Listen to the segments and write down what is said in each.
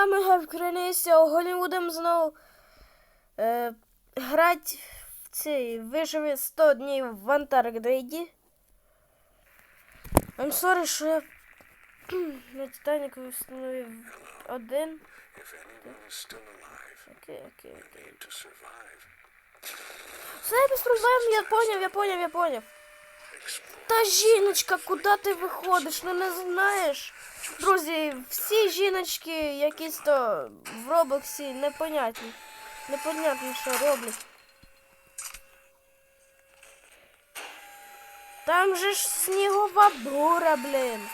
вами Гавкрини, сьогодні будемо знову е, грати в цей виживе 100 днів в Антарктиді. I'm sorry, що я на Титаніку встановив один. Окей. Все без проблем, я поняв, я поняв, я поняв. Та жіночка, куди ти виходиш? Ну не знаєш. Друзі, всі жіночки якісь то в Роблоксі непонятні. Непонятно, що роблять. Там же ж снігова бура, блін.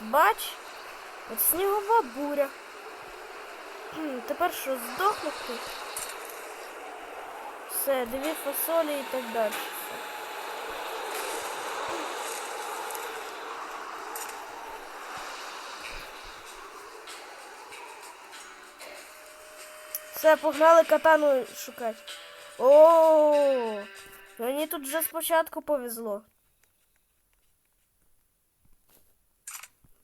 Бач? От снігова буря. Тепер що, здохнути? Все, дві фасолі і так далі. Все, погнали катану шукати. О, мені тут вже спочатку повезло.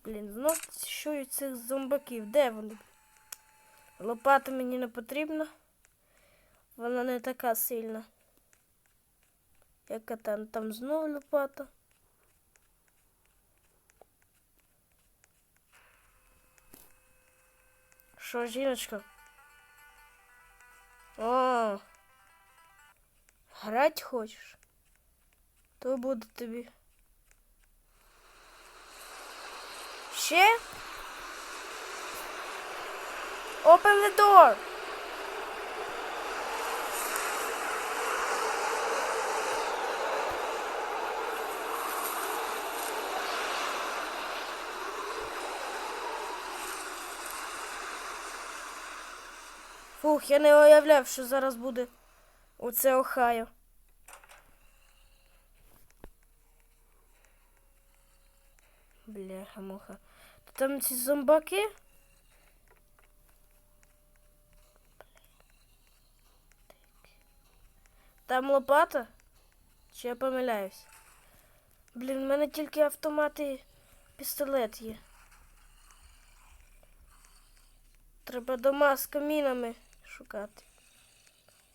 Блін, знов чую цих зомбаків. Де вони? Лопата мені не потрібна. Вона не така сильна. Яка там, там знову лопата. Що, жіночка? О, грать хочеш? То буде тобі. Ще? Open the door! Фух, я не уявляв, що зараз буде оце Охайо. Бляха муха. Там ці зомбаки? Там лопата? Чи я помиляюсь? Блін, в мене тільки автомат і пістолет є. Треба дома з камінами шукати.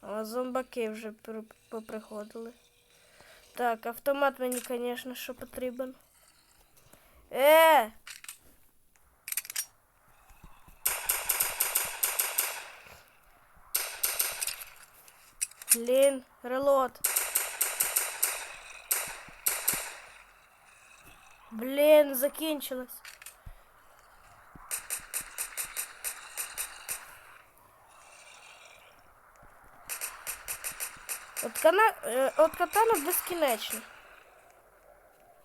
А зомбаки вже при- поприходили. Так, автомат мені, звісно, що потрібен. Е! Блін, релот. Блін, закінчилось. Кана... е, от катана безкінечна.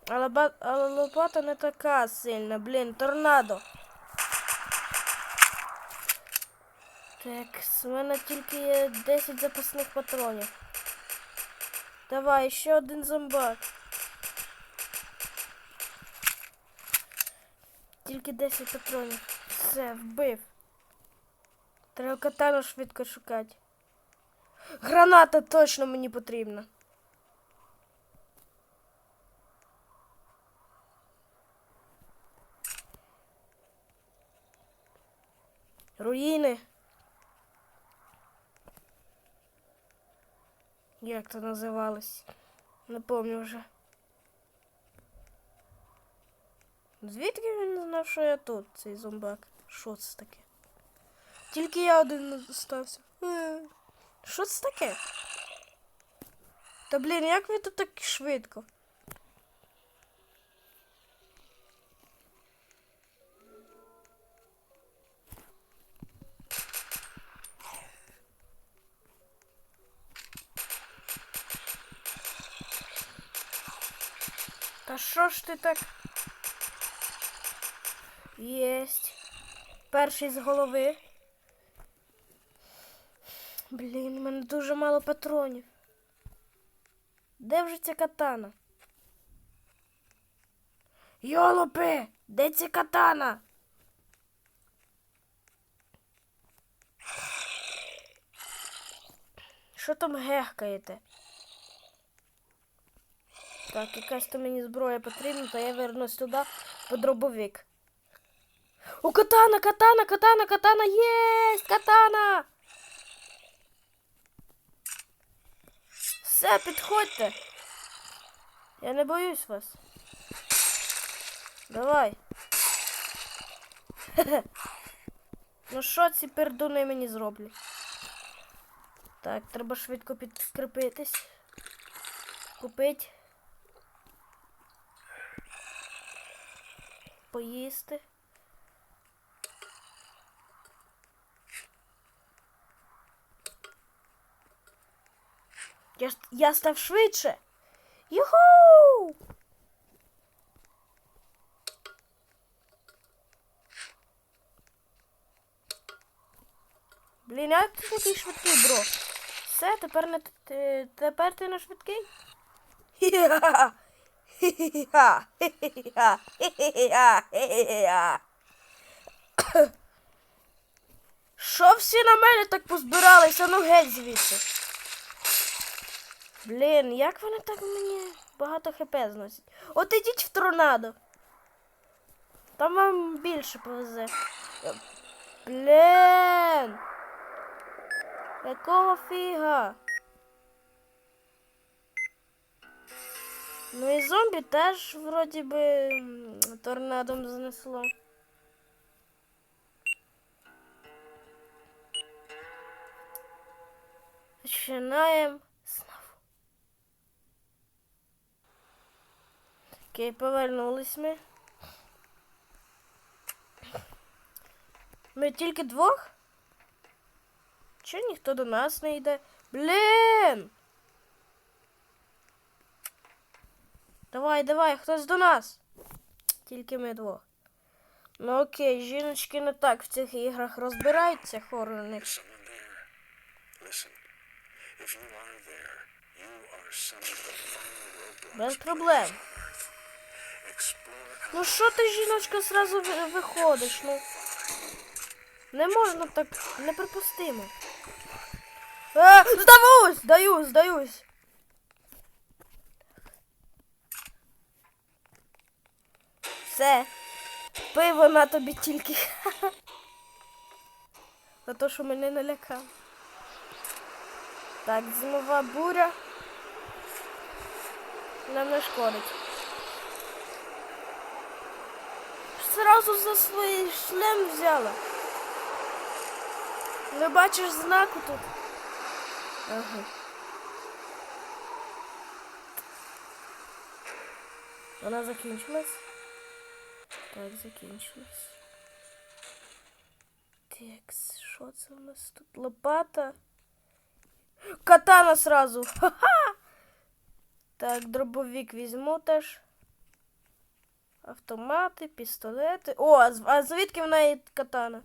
Але. Але лопата не така сильна, блін, торнадо. Так, з мене тільки є 10 запасних патронів. Давай, ще один зомбак. Тільки 10 патронів. Все, вбив. Треба катану швидко шукати. Граната точно мені потрібна. Руїни. Як то називалось? Не пам'ятаю вже. Звідки він знав, що я тут, цей зомбак? Що це таке? Тільки я один залишився. Що це таке? Та блін, як ви тут так швидко? Та що ж ти так? Єсть. Перший з голови. Блін, у мене дуже мало патронів. Де вже ця катана? Йолопи! Де ця катана? Що там гехкаєте? Так, якась то мені зброя потрібна, то я вернусь туди, по дробовик. О, катана, катана, катана, катана, єсть, катана! Все, підходьте. Я не боюсь вас. Давай. Хе-хе. Ну що ці пердуни мені зроблять? Так, треба швидко підкріпитись. Купить. Поїсти. Я, я став швидше. Юху! Блін, як ти такий швидкий, бро? Все, тепер не ти, тепер ти не швидкий? Хі-ха! Хі-ха! Хі-ха! Хі-ха! Хі-ха! Що всі на мене так позбиралися? Ну геть звідси. Блін, як вони так мені багато хп зносять? От ідіть в торнадо. Там вам більше повезе. Блін. Якого фіга? Ну і зомбі теж вроді би торнадом знесло. Починаємо Окей, повернулись ми. Ми тільки двох? Чи ніхто до нас не йде? Блін! Давай, давай, хтось до нас. Тільки ми двох. Ну окей, жіночки не так в цих іграх розбираються хорорних. Is someone Ну що ти, жіночка, зразу виходиш? Ну. Не можна так, неприпустимо. А, здавусь! Здаюсь, здаюсь. Все. Пиво на тобі тільки. За те, що мене налякав. Так, зимова буря. Нам не шкодить. Сразу за свій шлем взяла. Не бачиш знаку тут? Ага. Вона закінчилась. Так, закінчилась. Так, що це у нас тут? Лопата. Катана сразу. Ха-ха! Так, дробовик візьму теж. Автомати, пістолети. О, а звідки в неї катана?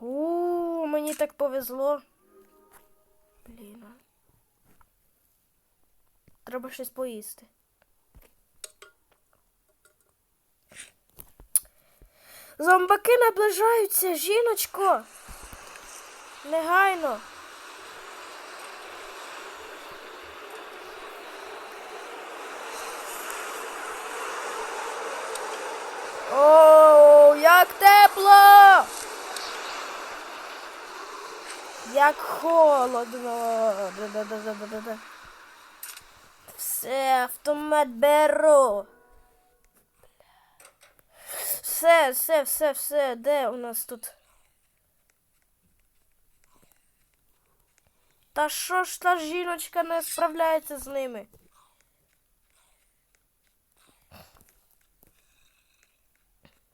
У, мені так повезло. Блін. Треба щось поїсти. Зомбаки наближаються, жіночко. Негайно. О, як тепло! Як холодно. Да-да-да-да-да-да. Все, автомат беру. Все, все, все, все. Де у нас тут? Та що ж та жіночка не справляється з ними?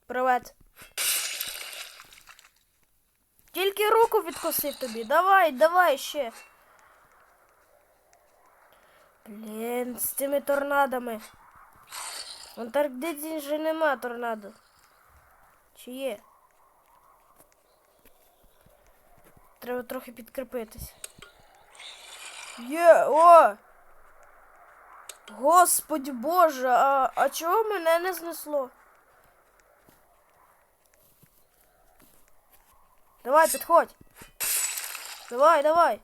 Привет. Тільки руку відкосив тобі. Давай, давай ще. Блін, з цими торнадами. В Антарктиді же нема торнадо. Чи є? Треба трохи підкріпитись. Є, о! Господи Боже, а, а чого мене не знесло? Давай, підходь. Давай, давай.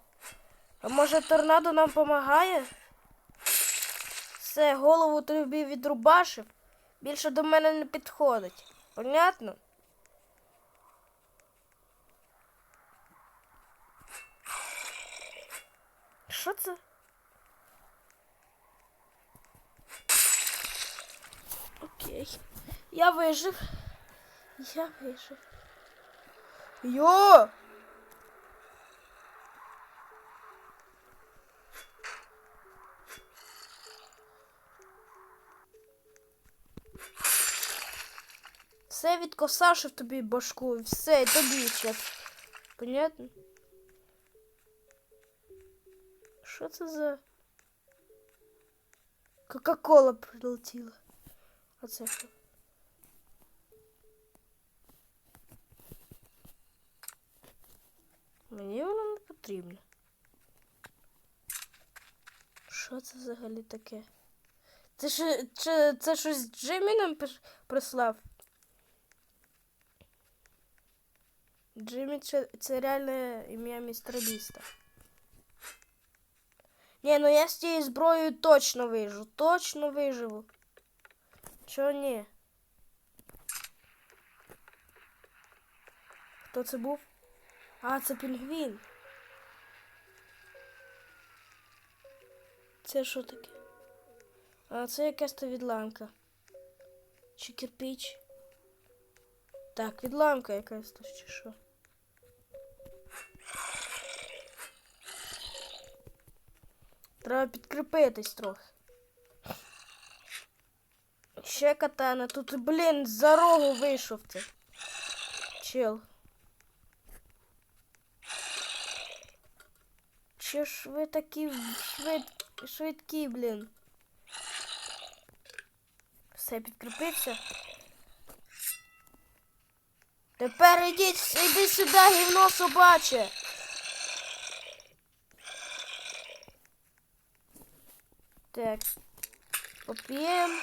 А може торнадо нам допомагає? Все, голову тобі відрубашив. Більше до мене не підходить. Понятно? Що це? Окей. Я вижив. Я вижив. Йо! Все відкосашив тобі башку, і все, і тобі час. Понятно? Що це за. Кока-кола прилетіла. А це що? Мені воно не потрібно. Що це взагалі таке? Це ж чи, це щось Джиммі нам прислав? Джиммі це, це реальне ім'я містера Біста. Ні, ну я з тією зброєю точно вижу. Точно виживу. Чого ні? Хто це був? А, це пінгвін. Це що таке? А, це якась то відламка. Чи кирпич? Так, відламка якась то чи що. Треба підкріпитись трохи. Ще катана. Тут, блін, за рогу вийшов це. Чел. Чи ж ви такі швид... швидкі, блін? Все, підкріпився. Тепер ідіть, іди сюди, гівно собаче. Так. Поп'ємо.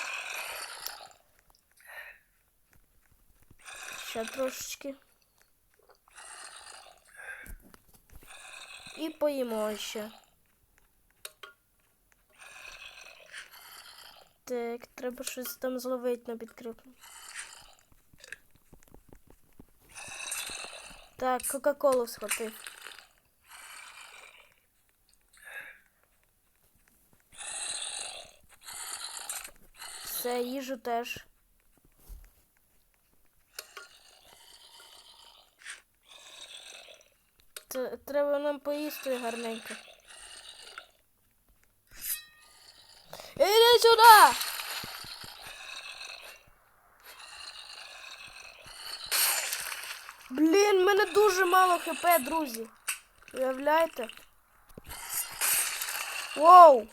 Ще трошечки. І поїмо ще. Так, треба щось там зловити на підкріплення. Так, Кока-Колу схватив. Все, їжу теж. Треба нам поїсти гарненько. Іди сюди! Блін, мене дуже мало хп, друзі. Уявляєте? Воу!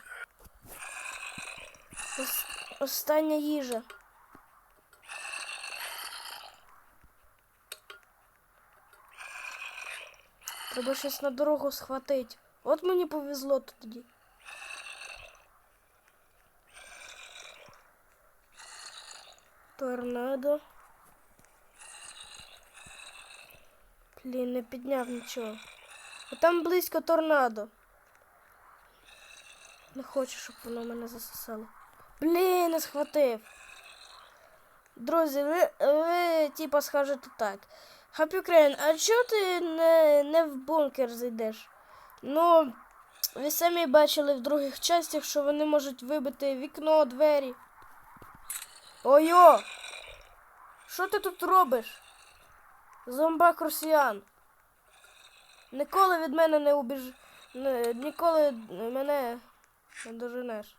Ос- остання їжа. Треба щось на дорогу схватити. От мені повезло тоді. Торнадо. Блін, не підняв нічого. А там близько торнадо. Не хочу, щоб воно мене засосало. Блін, не схватив. Друзі, ви, ви типа скажете так. Ukraine, а чого ти не, не в бункер зайдеш? Ну, ви самі бачили в других частях, що вони можуть вибити вікно, двері. Ой-о! Що ти тут робиш? Зомбак росіян. Ніколи від мене не убіж... Ніколи мене не доженеш.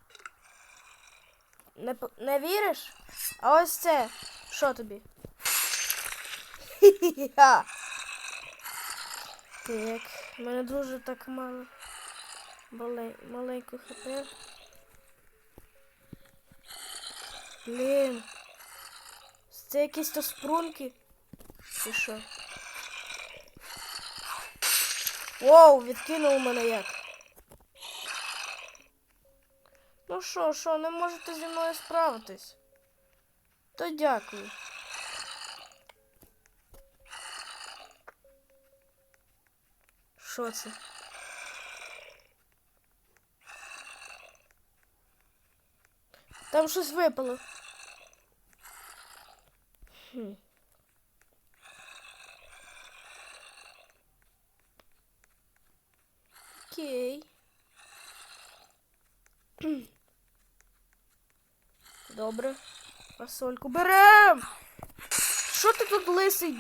Не, не віриш? А ось це. Що тобі? Так, в мене дуже так мало. Мале... Маленько хп. Блін. Це якісь то спрунки. Чи що? Воу, відкинув мене як. Ну що, що, не можете зі мною справитись? То дякую. Що це? Там щось випало. Хм. Окей. Добре. Фасольку берем! Що ти тут лисий